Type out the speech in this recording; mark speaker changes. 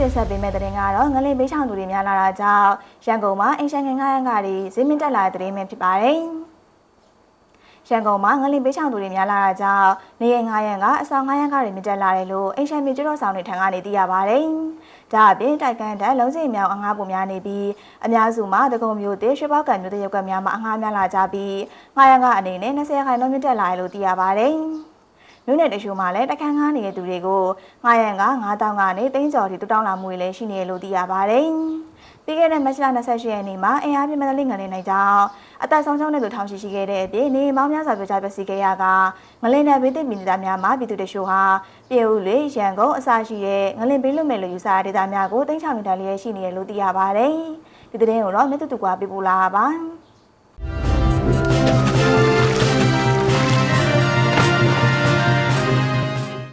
Speaker 1: တင်ဆက်ပေးမယ့်သတင်းကတော့ငလင်ပေးချောင်သူတွေများလာတာကြောင့်ရန်ကုန်မှာအင်ရှင်ငင်ငါးရန်ကတွေဈေးမြင့်တက်လာတဲ့သတင်းပဲဖြစ်ပါတယ်။ရန်ကုန်မှာငလင်ပေးချောင်သူတွေများလာတာကြောင့်နေရငါးရန်ကအဆောင်ငါးရန်ကတွေမြင့်တက်လာတယ်လို့အင်ရှင်မြေကျွတော်ဆောင်တွေထံကနေသိရပါတယ်။ဒါအပြင်တိုက်ကန်တန်းလုံးစိမ်မြောင်အငှားပုံများနေပြီးအများစုမှာတကုံမျိုးတေရွှေပေါက်ကံမျိုးတရုပ်ကံများမှာအငှားများလာကြပြီးငါးရန်ကအနေနဲ့20ခိုင်နှုန်းမြင့်တက်လာတယ်လို့သိရပါတယ်။ မြို့နယ်တချို့မှာလည်းတခန်းကားနေတဲ့သူတွေကိုငားရန်က9000ကနေသိန်းကျော်ထိတူတောင်းလာမှုတွေလည်းရှိနေတယ်လို့သိရပါတယ်။ပြီးခဲ့တဲ့မတ်လ28ရက်နေ့မှာအင်အားပြမန္တလေးငလင်းနိုင်ကြောင်းအသက်ဆုံးရှုံးတဲ့သူထောင်ရှိရှိခဲ့တဲ့အပြင်နေမောင်းများစွာပြကြပစီခဲ့ရကငလင်းနယ်ဘေးသစ်ပြည်သားများမှာပြည်သူတချို့ဟာပြည်ဦးလေရန်ကုန်အစရှိတဲ့ငလင်းဘေးလွတ်မဲ့လို့ယူဆတဲ့ဒေသများကိုတင်းချောင်နေတာလျက်ရှိနေတယ်လို့သိရပါတယ်။ဒီသတင်းကိုတော့မြတ်တူတူကပြပို့လာပါပါ။